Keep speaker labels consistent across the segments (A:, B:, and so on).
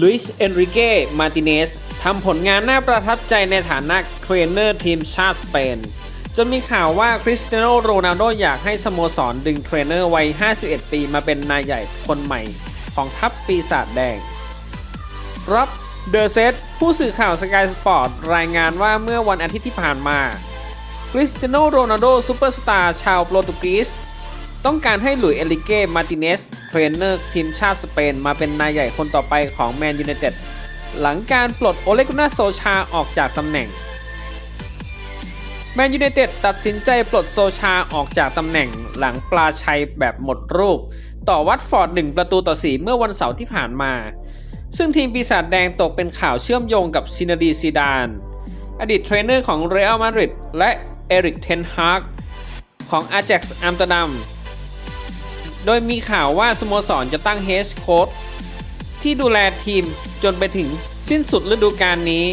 A: ลุยส์เอนริเก้ มาติเนสทำผลงานน่าประทับใจในฐานะเทรนเนอร์ทีมชาติสเปน จนมีข่าวว่าคริสเตียโนโรนัลโดอยากให้สโมสรดึงเทรนเนอร์วัย 51 ปีมาเป็นนายใหญ่คนใหม่ของทัพปีศาจแดงรับเดอะเซตผู้สื่อข่าวสกายสปอร์ตรายงานว่าเมื่อวันอาทิตย์ที่ผ่านมาคริสเตียโนโรนัลโดซูเปอร์สตาร์ชาวโปรตุเกส ต้องการให้หลุยเอลิเก้ มาติเนส เทรนเนอร์ทีมชาติสเปน มาเป็นนายใหญ่คนต่อไปของแมนยูไนเต็ดหลังการปลดโอเลกุนาโซชาออกจากตำแหน่ง แมนยูไนเต็ดตัดสินใจปลดโซชาออกจากตำแหน่งหลังปลาชัยแบบหมดรูป ต่อวัตฟอร์ด1ประตูต่อ 4 เมื่อวันเสาร์ที่ผ่านมา ซึ่งทีมปีศาจแดงตกเป็นข่าวเชื่อมโยงกับซินาดีซีดาน อดีตเทรนเนอร์ของเรอัลมาดริดและเอริกเทนฮากของอา j จ็กซ์อัมสเตอร์ดัม โดยมีข่าวว่าสโมสรจะตั้งเฮดโค้ชที่ดูแลทีมจนไปถึงสิ้นสุดฤดูกาลนี้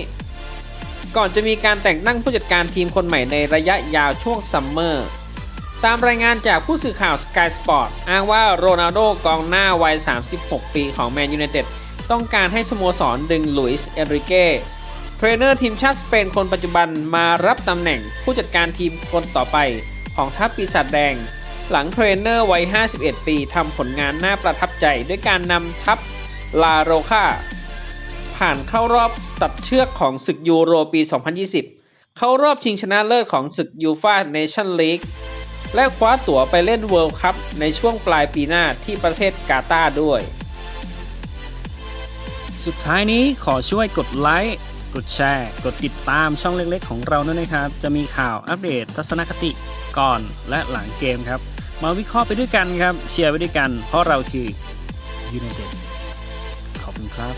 A: ก่อนจะมีการแต่งตั้งผู้จัดการทีมคนใหม่ในระยะยาวช่วงซัมเมอร์ตามรายงานจากผู้สื่อข่าว Sky Sport อ้างว่าโรนัลโดกองหน้าวัย 36 ปีของแมนยูไนเต็ดต้องการให้สโมสรดึงลุยส์เอนริเก้เทรนเนอร์ทีมชาติสเปนคนปัจจุบันมารับตำแหน่งผู้จัดการทีมคนต่อไปของทัพปีศาจแดง หลังเทรนเนอร์วัย 51 ปีทำผลงานน่าประทับใจด้วยการนำทัพลาโรคาผ่านเข้ารอบตัดเชือกของศึกยูโรปี 2020 เข้ารอบชิงชนะเลิศของศึกยูฟาเนชั่นลีกและคว้าตั๋วไปเล่นเวิลด์คัพในช่วงปลายปีหน้าที่ประเทศกาตาร์ด้วย
B: สุดท้ายนี้ขอช่วยกดไลค์ กดแชร์ กดติดตามช่องเล็กๆ ของเราด้วยนะครับ จะมีข่าวอัปเดตทัศนคติก่อนและหลังเกมครับ มาวิเคราะห์ไปด้วยกันครับ เชียร์ไปด้วยกัน เพราะเราคือยูไนเต็ดขอบคุณครับ